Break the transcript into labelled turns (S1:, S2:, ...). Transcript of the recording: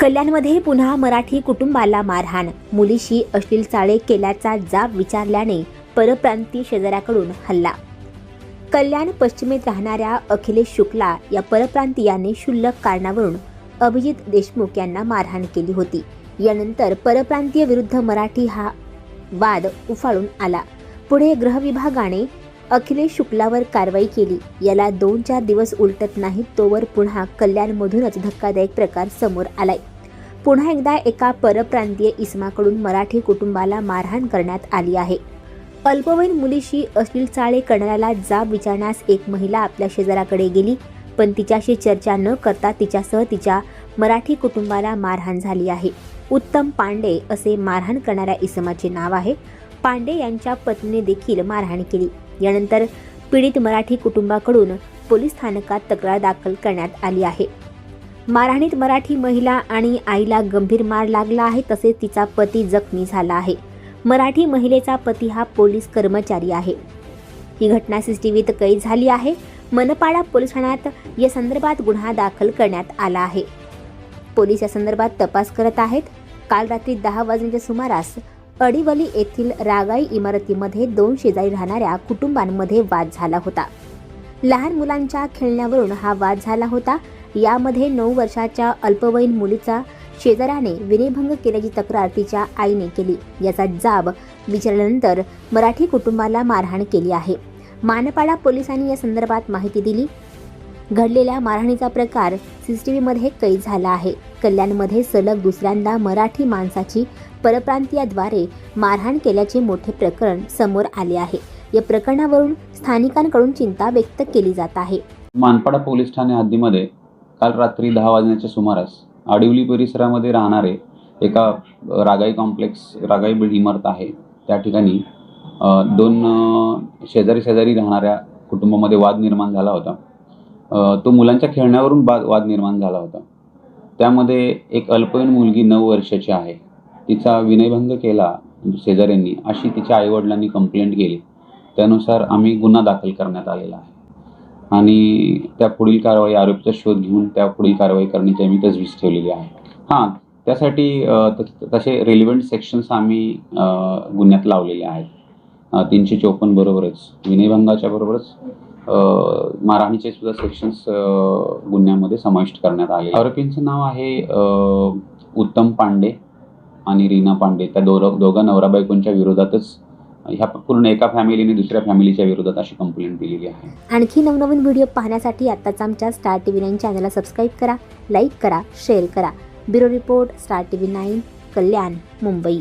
S1: कल्याणमध्ये पुन्हा मराठी कुटुंबाला मारहाण. मुलीशी अश्लील चाळे केल्याचा जाब विचारल्याने परप्रांतीय शेजाऱ्याकडून हल्ला. कल्याण पश्चिमेत राहणाऱ्या अखिलेश शुक्ला या परप्रांतीयाने क्षुल्लक कारणावरून अभिजित देशमुख यांना मारहाण केली होती. यानंतर परप्रांतीय विरुद्ध मराठी हा वाद उफाळून आला. पुढे गृहविभागाने अखिलेश शुक्लावर कारवाई केली. याला दोन चार दिवस उलटत नाहीत तोवर पुन्हा कल्याणमधूनच धक्कादायक प्रकार समोर आलाय. पुन्हा एकदा एका परप्रांतीय इसमाकडून मराठी कुटुंबाला मारहाण करण्यात आली आहे. अल्पवयीन मुलीशी अश्लील चाळे करणाऱ्याला जाब विचारण्यास एक महिला आपल्या शेजाराकडे गेली पण तिच्याशी चर्चा न करता तिच्यासह तिच्या मराठी कुटुंबाला मारहाण झाली आहे. उत्तम पांडे असे मारहाण करणाऱ्या इसमाचे नाव आहे. पांडे यांच्या पत्नीने देखील मारहाण केली. यानंतर पीडित मराठी कुटुंबाकडून पोलीस स्थानकात तक्रार दाखल करण्यात आली आहे. मारहाणीत मराठी महिला आणि आईला गंभीर मार लागला आहे तसेच तिचा पती जखमी झाला आहे. मराठी महिलेचा पती हा पोलीस कर्मचारी आहे. ही घटना सीसीटीव्हीत कैद झाली आहे. मनपाडा पोलीस ठाण्यात या संदर्भात गुन्हा दाखल करण्यात आला आहे. पोलीस या संदर्भात तपास करत आहेत. काल रात्री दहा वाजण्याच्या सुमारास अडिवली येथील रागाई इमारतीमध्ये दोन शेजारी राहणाऱ्या कुटुंबांमध्ये वाद झाला होता. लहान मुलांच्या खेळण्यावरून हा वाद झाला होता. यामध्ये नऊ वर्षाच्या अल्पवयीन मुलीचा शेजाऱ्याने विनयभंग केल्याची तक्रार तिच्या आईने केली. याचा जाब विचारल्यानंतर मराठी कुटुंबाला मारहाण केली आहे. मानपाडा पोलिसांनी या संदर्भात माहिती दिली. घडलेल्या मारहाणीचा प्रकार सीसीटीव्हीमध्ये कैद झाला आहे. कल्याणमध्ये सलग दुसऱ्यांदा मराठी माणसाची परप्रांतीयाद्वारे मारहाण केल्याचे मोठे प्रकरण समोर आले आहे. या प्रकरणावरून स्थानिकांकडून चिंता व्यक्त केली जात आहे.
S2: मानपाडा पोलीस ठाणे हद्दीमध्ये काल रात्री दहा वाजण्याच्या सुमारास आडिवली परिसरामध्ये राहणारे एका रागाई कॉम्प्लेक्स रागाई बिल्ड इमारत आहे. त्या ठिकाणी दोन शेजारी शेजारी राहणाऱ्या कुटुंबामध्ये वाद निर्माण झाला होता. तो मुलांच्या खेळण्यावरून बाद वाद निर्माण झाला होता. त्यामध्ये एक अल्पवयीन मुलगी नऊ वर्षाची आहे. तिचा विनयभंग केला शेजाऱ्यांनी अशी तिच्या आईवडिलांनी कंप्लेंट केली. त्यानुसार आम्ही गुन्हा दाखल करण्यात आलेला आहे. आणि त्या पुढील कारवाई आरोपीचा शोध घेऊन त्या पुढील कारवाई करण्याची आम्ही तजवीज ठेवलेली आहे. हां त्यासाठी तसे रेलिव्हंट सेक्शन्स आम्ही गुन्ह्यात लावलेले आहेत. तीनशे चोपन्न बरोबरच. विनयभंगाच्या बरोबरच मारहाणीचे सुद्धा सेक्शन्स गुन्ह्यामध्ये समाविष्ट करण्यात आले आरोपींचं नाव आहे उत्तम पांडे आणि रीना पांडे. त्या दो दोघा नवरा बायकोंच्या विरोधातच ह्या पूर्ण एका फॅमिलीने दुसऱ्या फॅमिलीच्या विरोधात अशी कंप्लेंट दिलेली आहे.
S1: आणखी नवनवीन व्हिडिओ पाहण्यासाठी आत्ताच आमच्या स्टार टी व्ही नाईन चॅनलला सबस्क्राईब करा लाईक करा शेअर करा. Bureau report star T V nine Kalyan Mumbai.